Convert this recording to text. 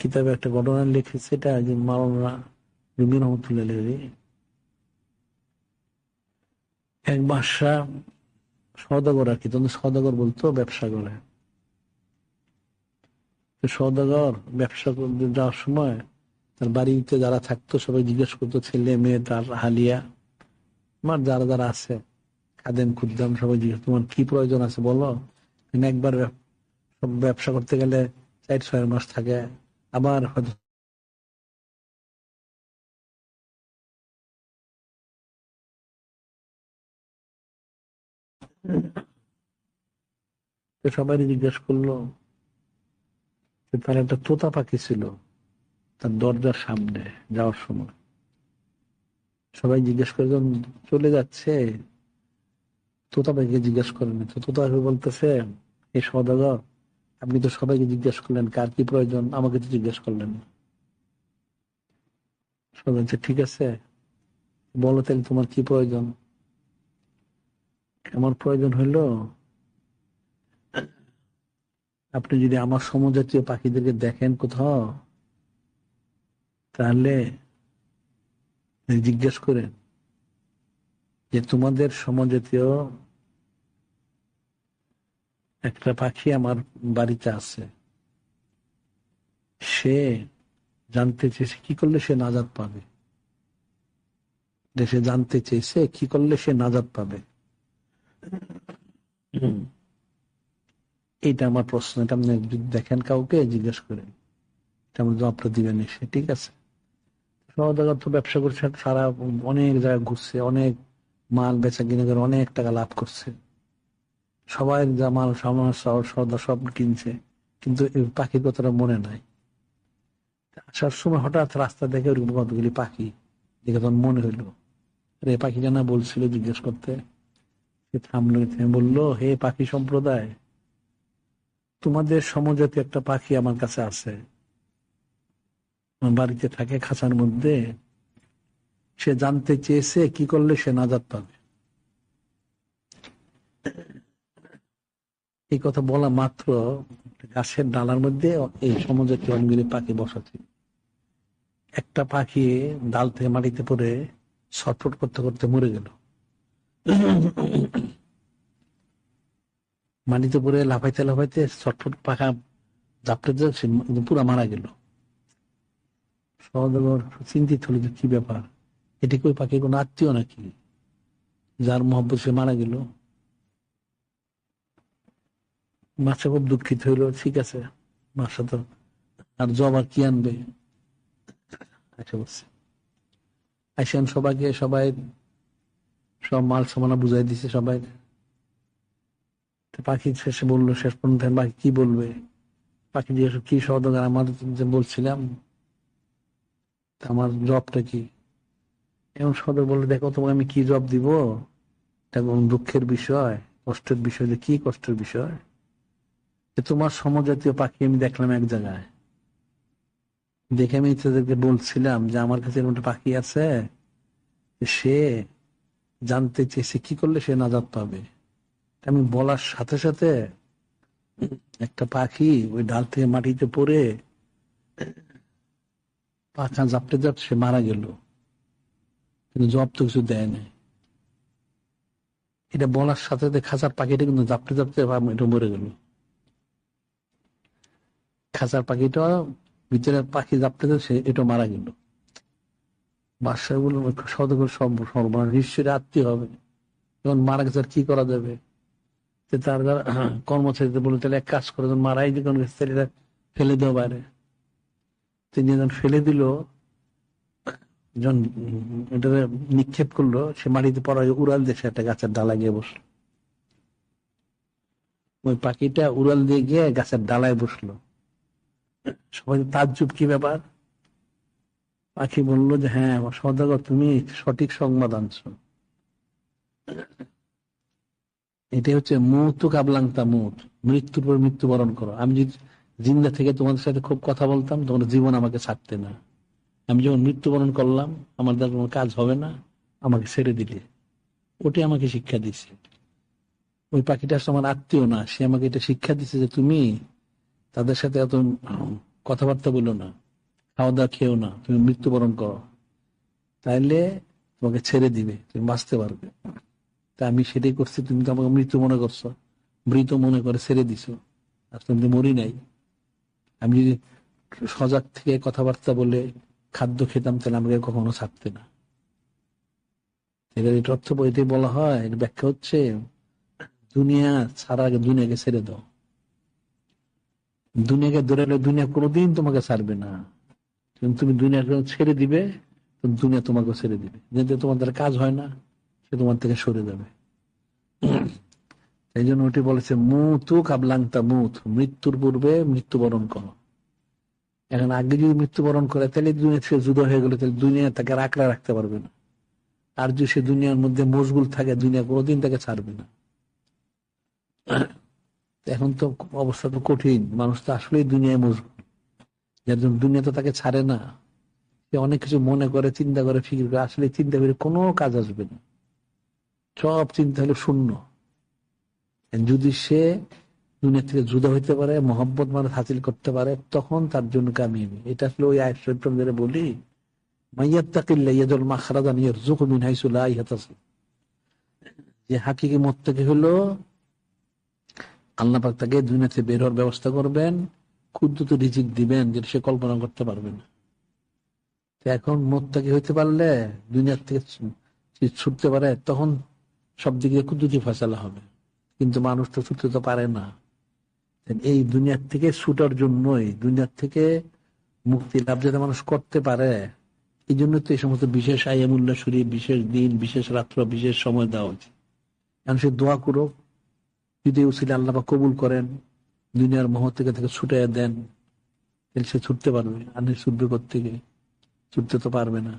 কিতাবে একটা ঘটনা লিখেছে এটা যে মাওলানা রুমি রহমতুল্লাহ এক বাসা সদাগর আর কি, তখন সদাগর বলতো ব্যবসা করে। সদাগর ব্যবসা করতে যাওয়ার সময় তার বাড়িতে যারা থাকতো, সবাই জিজ্ঞেস করতো, ছেলে, মেয়ে, তার হালিয়া আমার যারা যারা আছে, খাদেম, খুদ্দাম, সবাই জিজ্ঞেস তোমার কি প্রয়োজন আছে বলো? একবার ব্যবসা করতে গেলে চার ছয় মাস থাকে। আবার সবাই জিজ্ঞেস করল তার একটা তোতা পাখি ছিল তার দরজার সামনে যাওয়ার সময়। সবাই জিজ্ঞেস করে যখন চলে যাচ্ছে? তোতা পাখিকে জিজ্ঞেস করেনি, তো তোতা বলতেছে এই সদাগর আপনি তো সবাইকে জিজ্ঞেস করলেন, কার কি প্রয়োজন? আমাকে তো জিজ্ঞেস করলেন। ঠিক আছে, বলো তাহলে তোমার কি প্রয়োজন? আমার প্রয়োজন হইল, আপনি যদি আমার সমজাতীয় পাখিদেরকে দেখেন কোথাও, তাহলে জিজ্ঞেস করেন যে, তোমাদের সমজাতীয় একটা পাখি আমার বাড়িতে আছে। সে জানতে চেয়েছে, কি করলে সে নাজাদ পাবে? সে জানতে চেয়েছে, কি করলে সে নাজাদ পাবে। এইটা আমার প্রশ্ন, এটা আপনি দেখেন কাউকে, জিজ্ঞেস করেন। এটা আমার জবাবটা দিবেন এসে, ঠিক আছে? সহদাগর তো ব্যবসা করছে, সারা অনেক জায়গায় ঘুরছে, অনেক মাল বেচা কিনে করে অনেক টাকা লাভ করছে। সবাই জামাল সামান শহর সব কিনছে, কিন্তু পাখির কথাটা মনে নাই। আসার সময় হঠাৎ রাস্তা দেখে ওরকম কতগুলি পাখি, দেখে তখন মনে হইল, আরে, এই পাখিটা না বলছিল জিজ্ঞেস করতে? থামলো থেমে বলল, হে পাখি সম্প্রদায়, তোমাদের সমজাতি একটা পাখি আমার কাছে আছে। বাড়িতে থাকে খাঁচার মধ্যে। সে জানতে চেয়েছে, কি করলে সে নাজাদ পাবে? এই কথা বলা মাত্র গাছের ডালার মধ্যে এই সমজাতীয় অনেকগুলি পাখি বসা ছিল একটা পাখি ডাল থেকে মাটিতে পড়ে ছটফট করতে করতে মরে গেল। মাটিতে পড়ে লাফাইতে লাফাইতে ছটফট পাখা জাপটে সে পুরা মারা গেল। চিন্তিত হলো যে কি ব্যাপার? এটি কই পাখি? কোনো আত্মীয় নাকি? যার মহব্বত সে মারা গেল। মাসা খুব দুঃখিত হইল, ঠিক আছে। মাসা তো আর জব কি আনবে? আচ্ছা বলছে সবাইকে, সবাই সব মাল সামানা বুঝাই দিছে সবাই। পাখি শেষে বলল, শেষ পর্যন্ত পাখি কি বলবে? পাখি জিজ্ঞেস কি সহদগার আমার যে বলছিলাম আমার জবটা কি? এমন সদর বলল, দেখো, তোমাকে আমি কি জব দিব? দুঃখের বিষয়, কষ্টের বিষয় যে কি কষ্টের বিষয়? যে তোমার সমজাতীয় পাখি আমি দেখলাম এক জায়গায়। দেখে আমি তাদেরকে বলছিলাম যে আমার কাছে এরকম পাখি আছে সে জানতে চেয়েছে কি করলে সে নাজাদ পাবে। আমি বলার সাথে সাথে একটা পাখি ওই ডাল থেকে মাটিতে পড়ে পাখা জাপটে জাপটে সে মারা গেল। কিন্তু জব তো কিছু দেয় নাই। এটা বলার সাথে সাথে খাঁচার পাখিটা কিন্তু জাপটে জাপটে এটা মরে গেল। খাঁচার পাখিটা ভিতরে পাখি জাপটে জাপটে সে এটা মারা গেল। বাসায় বলল সদগর সব সর্বনাশ নিশ্চয়ই আত্মীয় হবে। যখন মারা গেছে কি করা যাবে? তার কর্মচারীদের বলে তাহলে এক কাজ করে, যখন মারাই যখন গেছে ফেলে দেওয়া বাইরে। তিনি যখন ফেলে দিল, যখন এটা নিক্ষেপ করল, সে মাটিতে পড়া উড়াল দেশে একটা গাছের ডালা গিয়ে বসল। ওই পাখিটা উড়াল দিয়ে গিয়ে গাছের ডালায় বসল। সবাই তাজ্জুব, কি ব্যাপার? পাখি বলল যে হ্যাঁ সদাগর তুমি সঠিক সংবাদ আনছো। এটাই হচ্ছে মৌতু কাবলাংতা মৌত, মৃত্যুর পর মৃত্যুবরণ করো। আমি যদি জিন্দা থেকে তোমাদের সাথে খুব কথা বলতাম তোমার জীবন আমাকে ছাড়তে না। আমি যখন মৃত্যুবরণ করলাম, আমার দ্বারা কোনো কাজ হবে না, আমাকে ছেড়ে দিলে। ওটি আমাকে শিক্ষা দিছে ওই পাখিটা আমার আত্মীয় না, সে আমাকে এটা শিক্ষা দিছে যে, তুমি তাদের সাথে এত কথাবার্তা বলো না খাওয়া দাওয়া খেও না, তুমি মৃত্যুবরণ করো। তাইলে তোমাকে ছেড়ে দিবে, তুমি বাঁচতে পারবে। তা আমি সেটাই করছি, তুমি তো আমাকে মৃত্যু মনে করছ, মৃত মনে করে ছেড়ে দিছো, আর তুমি তো মরি নাই। আমি যদি সজাগ থেকে কথাবার্তা বলে খাদ্য খেতাম, তাহলে আমাকে কখনো ছাড়তে না। এটা অর্থ বইতে বলা হয়, এর ব্যাখ্যা হচ্ছে, দুনিয়া ছাড়া দুনিয়াকে ছেড়ে দাও। দুনিয়াকে ধরে এলে দুনিয়া কোনোদিন তোমাকে ছাড়বে না। তুমি দুনিয়াকে ছেড়ে দিবে দুনিয়া তোমাকে ছেড়ে দিবে। যেহেতু তোমার দ্বারা কাজ হয় না, সে তোমার থেকে সরে যাবে। এই জন্য ওটি বলেছে, মুতু কাবলাংতা মুত, মৃত্যুর পূর্বে মৃত্যুবরণ করো। এখন আগে যদি মৃত্যুবরণ করে, তাহলে দুনিয়া থেকে জুদা হয়ে গেলে, তাহলে দুনিয়া তাকে আঁকড়া রাখতে পারবে না। আর যদি সে দুনিয়ার মধ্যে মশগুল থাকে, দুনিয়া কোনোদিন তাকে ছাড়বে না। এখন তো অবস্থা তো কঠিন। মানুষ তো আসলেই দুনিয়ায় মশগুল যার জন্য দুনিয়া তো তাকে ছাড়ে না। সে অনেক কিছু মনে করে, চিন্তা করে, ফিকির করে। আসলে চিন্তা করে কোনো কাজ আসবে না। সব চিন্তা হলো শূন্য। যদি সে দুনিয়া থেকে জুদা হইতে পারে, মহব্বত মানুষ হাসিল করতে পারে, তখন তার জন্য কামিয়াবি। এটা আসলে ওই আয়সের বলি মাইয়াত্তাকিল্লা ইয়াদুল মাখরাদান ইয়ারযুকু মিন হাইসু লা ইয়াহতাসিব যে হাকিকি মুত্তাকি হলো আল্লাহ পাক তাকে দুনিয়া থেকে বের হওয়ার ব্যবস্থা করবেন ক্ষুদ্র রিজিক দিবেন যেটা সে কল্পনা করতে পারবে না। এখন মোত্তাকি হইতে পারলে দুনিয়ার থেকে ছুটতে পারে, তখন সব দিকে কুদ্দুতি ফসলা হবে। কিন্তু মানুষ তো ছুটতে তো পারে না। এই দুনিয়ার থেকে ছুটার জন্যই, দুনিয়ার থেকে মুক্তি লাভ যাতে মানুষ করতে পারে, এই জন্য তো এই সমস্ত বিশেষ আয়ামুল্লাহ শরীফ, বিশেষ দিন, বিশেষ রাত্র, বিশেষ সময় দেওয়া উচিত। এখন সে দোয়া করো যদি উসিলে আল্লাহ কবুল করেন, দুনিয়ার মহ থেকে থেকে ছুটে দেন সে ছুটতে পারবে আর ছুটবে থেকে ছুটতে তো পারবে না।